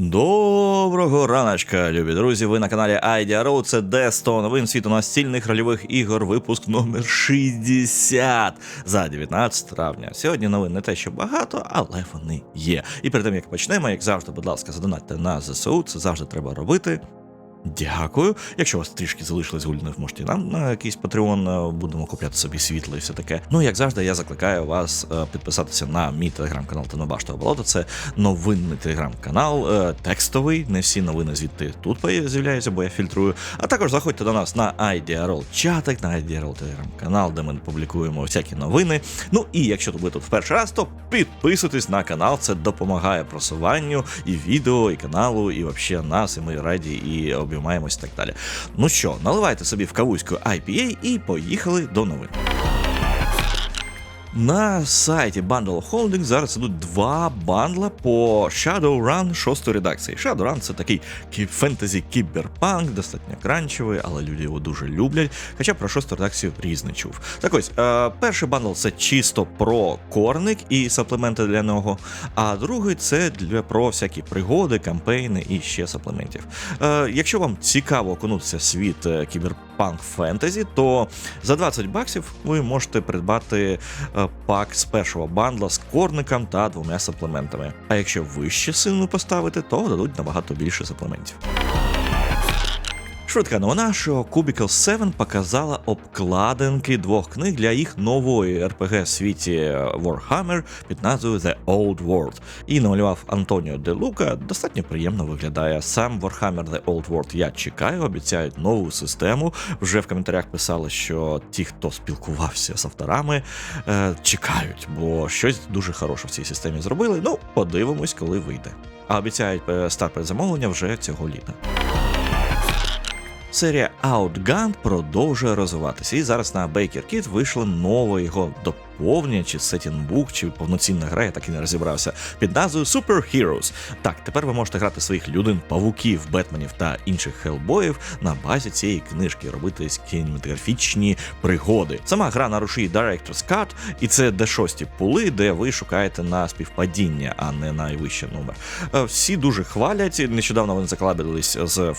Доброго раночка, любі друзі. Ви на каналі Idea Road. Це де 100 новин світу настільних рольових ігор. Випуск номер 60 за 19 травня. Сьогодні новин не те, що багато, але вони є. І перед тим як почнемо, як завжди, будь ласка, задонатьте на ЗСУ. Це завжди треба робити. Дякую. Якщо у вас трішки залишилось гульних, можете нам на якийсь Patreon, е, будемо купляти собі світло і все таке. Ну, як завжди, я закликаю вас е, підписатися на мій телеграм-канал Тенобаштого болото. Це новинний телеграм-канал, е, текстовий. Не всі новини звідти тут з'являються, бо я фільтрую. А також заходьте до нас на IDRL чатик, на IDRL телеграм-канал, де ми публікуємо всякі новини. Ну і якщо ви тут в перший раз, то підписуйтесь на канал. Це допомагає просуванню і відео, і каналу, і взагалі нас. І ми раді і обіймаємось і так далі. Ну що, наливайте собі в кавузьку IPA і поїхали до новин. На сайті Bundle Holding зараз ідуть два бандла по Shadowrun 6 редакції. Shadowrun це такий фентезі кіберпанк, достатньо кранчевий, але люди його дуже люблять. Хоча про шосту редакцію різне чув. Так ось, е, перший бандл це чисто про корник і саплементи для нього, а другий це для про всякі пригоди, кампейни і ще саплементів. Е, якщо вам цікаво окунутися світ е, кіберпанк фентезі, то за 20 баксів ви можете придбати пак з першого бандла з корником та двома саплементами. А якщо вище сину поставити, то дадуть набагато більше саплементів. Швидка новина, що Cubicle 7 показала обкладинки двох книг для їх нової RPG світі Warhammer під назвою The Old World. І намалював Антоніо Де Лука. Достатньо приємно виглядає. Сам Warhammer The Old World я чекаю, обіцяють нову систему. Вже в коментарях писали, що ті, хто спілкувався з авторами, е, чекають, бо щось дуже хороше в цій системі зробили. Ну, подивимось, коли вийде. А обіцяють е, старт предзамовлення вже цього літа. Серія Outgun продовжує розвиватися, і зараз на Baker Kid вийшло нове його доповнення, чи сетінбук, чи повноцінна гра, я так і не розібрався, під назвою Super Heroes. Так, тепер ви можете грати своїх людин, павуків, бетменів та інших хелбоїв на базі цієї книжки, робити кінематографічні пригоди. Сама гра на рушії Director's Cut, і це D6 пули, де ви шукаєте на співпадіння, а не найвищий номер. Е, Всі дуже хвалять. Нещодавно вони закладились з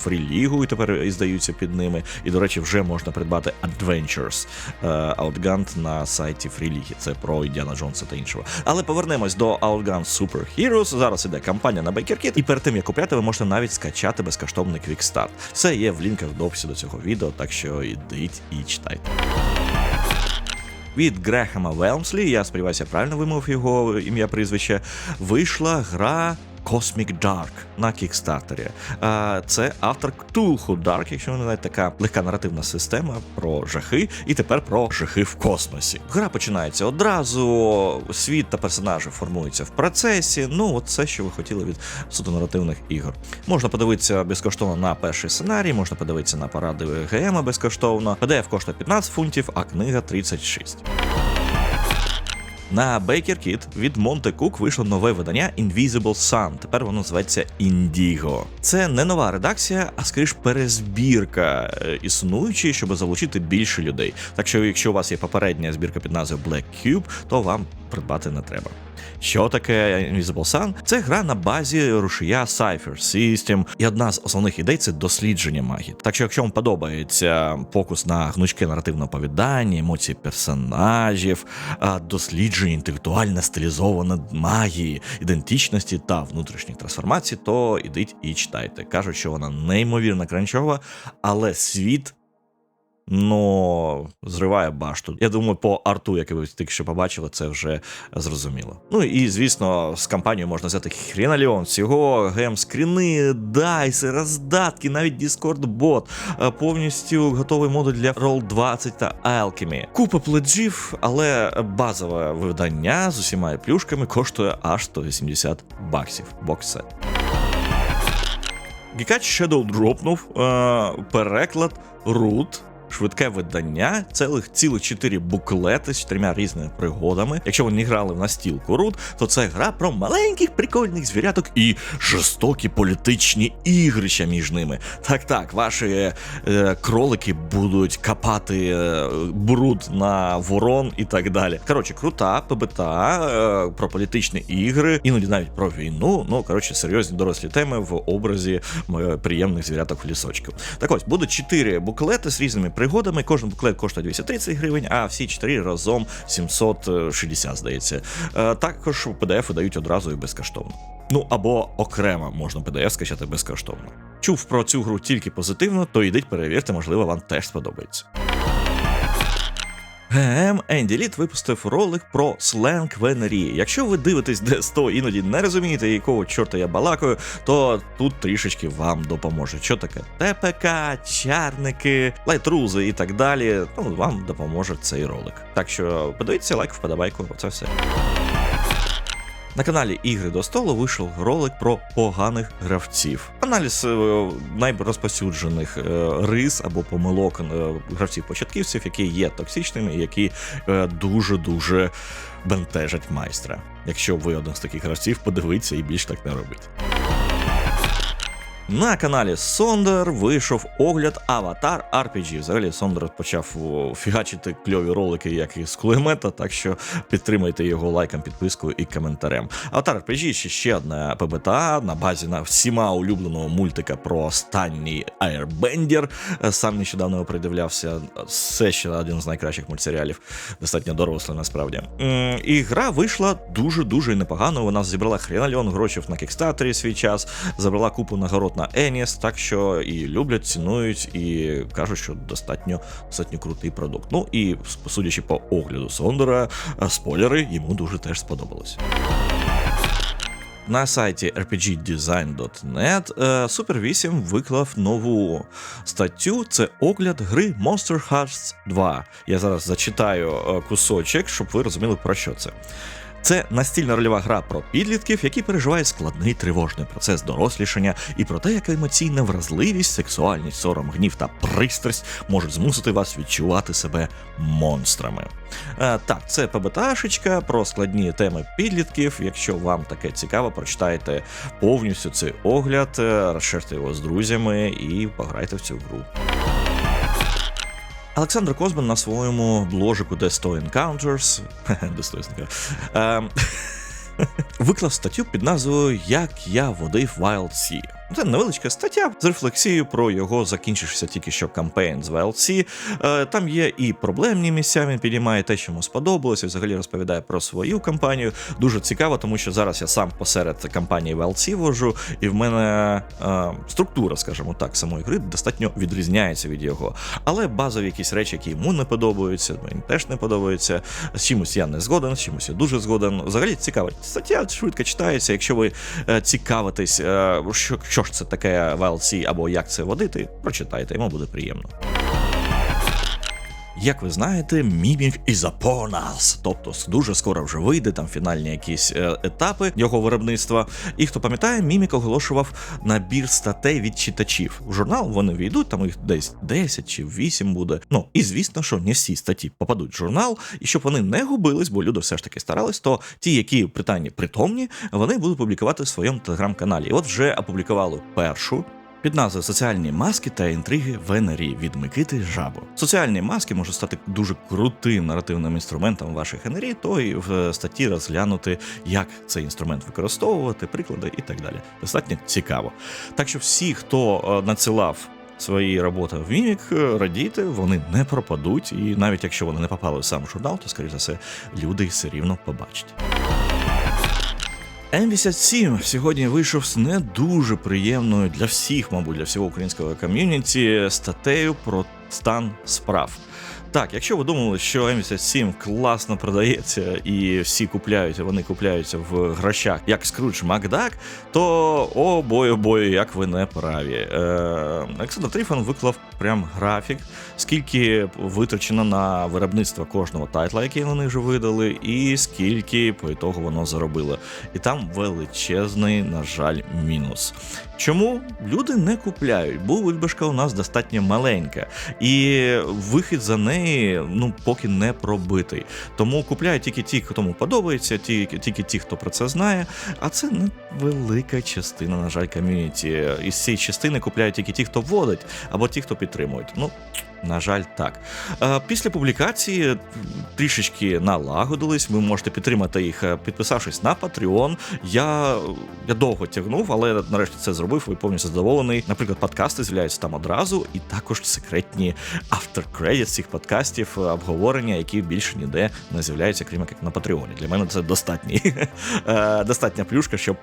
і тепер і здаються під ними. І, до речі, вже можна придбати Adventures е, Outgunned на сайті Free League. Це про Індіана Джонса та іншого. Але повернемось до Outgun Super Heroes. Зараз іде кампанія на Байкеркіт. і перед тим як купляти, ви можете навіть скачати безкоштовний Start. Все є в лінках в описі до цього відео, так що йдіть і читайте. Від Грехема Велмслі, я сподіваюся, правильно вимовив його ім'я прізвище. Вийшла гра. Cosmic Dark на кікстартері. Це автор Cthulhu Dark, якщо ви не знаєте, така легка наративна система про жахи, і тепер про жахи в космосі. Гра починається одразу, світ та персонажі формуються в процесі. Ну, от це, що ви хотіли від суто наративних ігор. Можна подивитися безкоштовно на перший сценарій, можна подивитися на паради ГМ безкоштовно. PDF коштує 15 фунтів, а книга 36. На Baker Kid від Monte Cook вийшло нове видання Invisible Sun. Тепер воно зветься Indigo. Це не нова редакція, а скоріш перезбірка е, існуючої, щоб залучити більше людей. Так що, якщо у вас є попередня збірка під назвою Black Cube, то вам придбати не треба. Що таке Invisible Sun? Це гра на базі рушія Cypher System, і одна з основних ідей це дослідження магії. Так що, якщо вам подобається фокус на гнучке наративне оповідання, емоції персонажів, дослідження інтелектуально стилізоване магії, ідентичності та внутрішніх трансформацій, то ідіть і читайте. Кажуть, що вона неймовірно кранчова, але світ Ну, зриває башту. Я думаю, по арту, який ви тільки що побачили, це вже зрозуміло. Ну і звісно, з кампанією можна взяти хріналіон, всього гем-скріни, дайси, роздатки, навіть Discord-бот, е, повністю готовий модуль для Roll20 та Alchemy. Купа пледжів, але базове видання з усіма плюшками коштує аж 180 баксів. Боксет. Гікач Shadow дропнув е, переклад Root швидке видання, цілих цілих чотири буклети з чотирма різними пригодами. Якщо ви не грали в настілку Рут, то це гра про маленьких прикольних звіряток і жорстокі політичні ігрища між ними. Так, так, ваші е, кролики будуть капати е, бруд на ворон і так далі. Коротше, крута ПБТА е, про політичні ігри, іноді навіть про війну. Ну коротше, серйозні дорослі теми в образі е, приємних звіряток в лісочку. Так ось будуть чотири буклети з різними пригодами. Кожен буклет коштує 230 гривень, а всі чотири разом 760, здається. Е, також PDF дають одразу і безкоштовно. Ну або окремо можна PDF скачати безкоштовно. Чув про цю гру тільки позитивно, то йдіть перевірте, можливо, вам теж сподобається. ГМ Енді Літ випустив ролик про сленг в НРІ. Якщо ви дивитесь де 100 іноді не розумієте, якого чорта я балакаю, то тут трішечки вам допоможе. Що таке ТПК, чарники, лайтрузи і так далі. Ну, вам допоможе цей ролик. Так що подивіться лайк, вподобайку, оце все. На каналі Ігри до столу вийшов ролик про поганих гравців. Аналіз е, найрозповсюджених е, рис або помилок е, гравців-початківців, які є токсичними, і які дуже-дуже бентежать майстра. Якщо ви один з таких гравців, подивіться і більш так не робіть. На каналі Сондер вийшов огляд Аватар RPG. Взагалі Сондер почав фігачити кльові ролики, як і з кулемета, так що підтримайте його лайком, підпискою і коментарем. Аватар RPG ще ще одна ПБТА на базі на всіма улюбленого мультика про останній Airbender. Сам нещодавно його придивлявся. Все ще один з найкращих мультсеріалів, достатньо дорослий насправді. І гра вийшла дуже дуже непогано. Вона зібрала хренальон грошей на кікстартері свій час, забрала купу нагород на Еніс, так що і люблять, цінують, і кажуть, що достатньо достатньо крутий продукт. Ну і судячи по огляду Сондера, е, спойлери йому дуже теж сподобалось. На сайті rpgdesign.net е, Super 8 виклав нову статтю. Це огляд гри Monster Hearts 2. Я зараз зачитаю е, кусочок, щоб ви розуміли про що це. Це настільна рольова гра про підлітків, які переживають складний тривожний процес дорослішання, і про те, як емоційна вразливість, сексуальність, сором, гнів та пристрасть можуть змусити вас відчувати себе монстрами. Е, так, це ПБТАшечка про складні теми підлітків. Якщо вам таке цікаво, прочитайте повністю цей огляд, е, розширте його з друзями і пограйте в цю гру. Олександр Козбан на своєму бложику The 100 Encounters 100 Encounters, ем, виклав статтю під назвою Як я водив Wild Sea. Це невеличка стаття з рефлексією про його закінчившися тільки що кампейн з VLC. Е, Там є і проблемні місця, він підіймає те, що йому сподобалося, взагалі розповідає про свою кампанію. Дуже цікаво, тому що зараз я сам посеред кампанії VLC вожу, і в мене е, структура, скажімо так, самої гри достатньо відрізняється від його. Але базові якісь речі, які йому не подобаються, мені теж не подобаються. З чимось я не згоден, з чимось я дуже згоден. Взагалі цікава стаття швидко читається. Якщо ви е, цікавитесь, е, що, що ж це таке VLC або як це водити, прочитайте, йому буде приємно. Як ви знаєте, Mimic is upon us, тобто дуже скоро вже вийде там фінальні якісь е, етапи його виробництва. І хто пам'ятає, Mimic оголошував набір статей від читачів. В журнал вони війдуть, там їх десь 10 чи 8 буде. Ну і звісно, що не всі статті попадуть в журнал, і щоб вони не губились, бо люди все ж таки старались, то ті, які питання притомні, вони будуть публікувати в своєму телеграм-каналі. І от вже опублікували першу. Під назвою Соціальні маски та інтриги в НРІ від Микити Жабо. Соціальні маски можуть стати дуже крутим наративним інструментом ваших НРІ, то і в статті розглянути, як цей інструмент використовувати, приклади і так далі. Достатньо цікаво. Так що всі, хто е, надсилав. Свої роботи в Мімік, е, радійте, вони не пропадуть, і навіть якщо вони не попали в сам журнал, то скоріш за все люди їх все рівно побачать. М87 сьогодні вийшов з не дуже приємною для всіх, мабуть, для всього українського ком'юніті статтею про стан справ. Так, якщо ви думали, що М87 класно продається і всі купляють, вони купляються в грошах, як Скрудж Макдак, то о бою бою, як ви не праві. Е, Олександр Тріфан виклав прям графік, скільки витрачено на виробництво кожного тайтла, який вони вже видали, і скільки по ітогу воно заробило. І там величезний, на жаль, мінус. Чому люди не купляють? Бо бульбашка у нас достатньо маленька, і вихід за неї ну поки не пробитий. Тому купляють тільки ті, кому подобається, тільки, тільки ті, хто про це знає. А це невелика частина, на жаль, ком'юніті. Із цієї частини купляють тільки ті, хто вводить, або ті, хто підтримують. Ну. На жаль, так. Е, Після публікації трішечки налагодились. Ви можете підтримати їх, е, підписавшись на Patreon. Я я довго тягнув, але нарешті це зробив і повністю задоволений. Наприклад, подкасти з'являються там одразу, і також секретні авторкредит цих подкастів, е, обговорення, які більше ніде не з'являються, крім як на Патреоні. Для мене це достатній достатня плюшка, щоб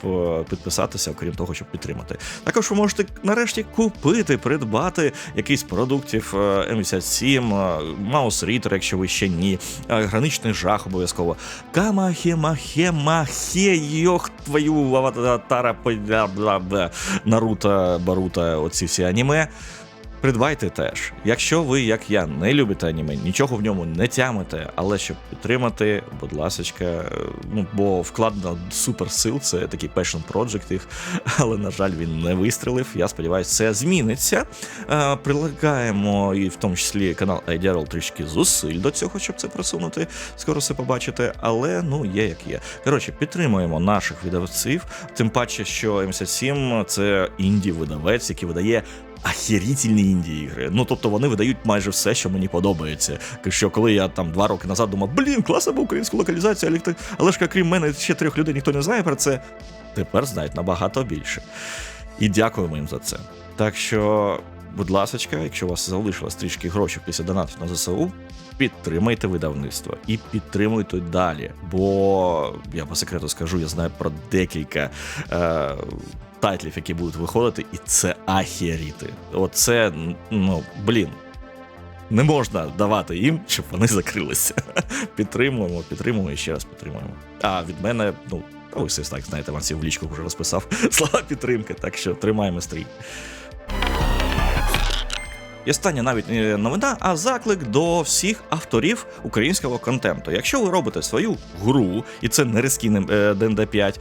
підписатися, окрім того, щоб підтримати. Також ви можете нарешті купити, придбати якийсь продуктів. М57, Маус Рітер, якщо ви ще ні, граничний жах обов'язково. Камахемахемахе, йох твою аватара Наруто, Барута, оці всі аніме. Придбайте теж. Якщо ви, як я, не любите аніме, нічого в ньому не тямите, але щоб підтримати, будь ласка, ну бо вкладено суперсил, це такий passion project їх, але, на жаль, він не вистрілив. Я сподіваюся, це зміниться. Е, прилагаємо і в тому числі канал Ideal трішки зусиль до цього, щоб це просунути. Скоро все побачите, але ну є як є. Коротше, підтримуємо наших видавців, тим паче, що М77 це інді-видавець, який видає ахерітельні інді ігри. Ну тобто вони видають майже все, що мені подобається. Що коли я там два роки назад думав, блін, класна був українську локалізацію, але, але ж крім мене ще трьох людей ніхто не знає про це. Тепер знають набагато більше. І дякуємо їм за це. Так що, будь ласка, якщо у вас залишилось трішки грошей після донатів на ЗСУ, підтримайте видавництво і підтримуйте далі. Бо я по секрету скажу, я знаю про декілька. Е- тайтлів, які будуть виходити, і це ахеріти. Оце, ну, блін. Не можна давати їм, щоб вони закрилися. Підтримуємо, підтримуємо і ще раз підтримуємо. А від мене, ну, ось ось так, знаєте, вам в лічку вже розписав слова підтримки, так що тримаємо стрій. І остання навіть не новина, а заклик до всіх авторів українського контенту. Якщо ви робите свою гру, і це не рескін ДНД 5,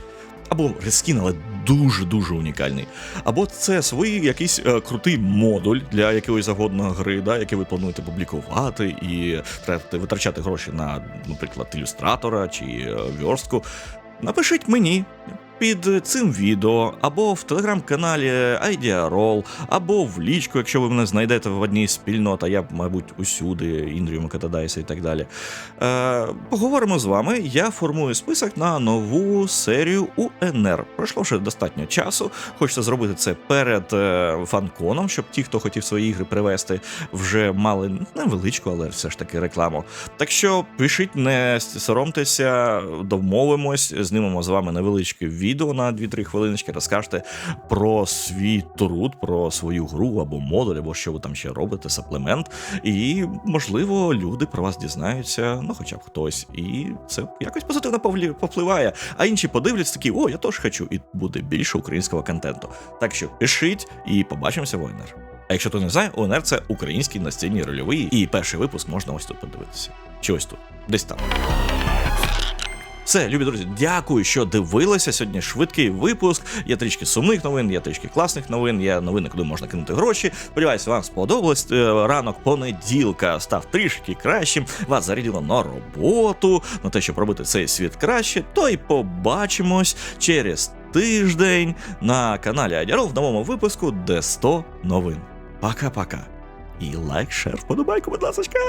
або рескін, але дуже-дуже унікальний. Або це свій якийсь е, крутий модуль для якоїсь загодної гри, да, який ви плануєте публікувати і витрачати гроші на, наприклад, ілюстратора чи е, верстку. Напишіть мені під цим відео, або в телеграм-каналі IdeaRoll, або в лічку, якщо ви мене знайдете в одній спільноті, а я, мабуть, усюди, Індрію Макатадайса і так далі. Е, Поговоримо з вами. Я формую список на нову серію УНР. Пройшло вже достатньо часу. Хочеться зробити це перед е, фанконом, щоб ті, хто хотів свої ігри привезти, вже мали невеличку, але все ж таки рекламу. Так що пишіть, не соромтеся, домовимось, знімемо з вами невеличкий відео відео на 2-3 хвилиночки, розкажете про свій труд, про свою гру або модуль, або що ви там ще робите, саплемент. І, можливо, люди про вас дізнаються, ну хоча б хтось, і це якось позитивно повпливає. А інші подивляться такі, о, я теж хочу, і буде більше українського контенту. Так що пишіть і побачимося в ОНР. А якщо хто не знає, ОНР це український настільний рольовий, і перший випуск можна ось тут подивитися. Чи ось тут, десь там. Все, любі друзі, дякую, що дивилися. Сьогодні швидкий випуск. Є трішки сумних новин, є трішки класних новин, є новини, куди можна кинути гроші. Сподіваюся, вам сподобалось. Е, ранок понеділка став трішки кращим. Вас зарядило на роботу, на те, щоб робити цей світ краще. То й побачимось через тиждень на каналі Адяров в новому випуску, де 100 новин. Пока-пока. І лайк, шер, вподобайку, будь ласка.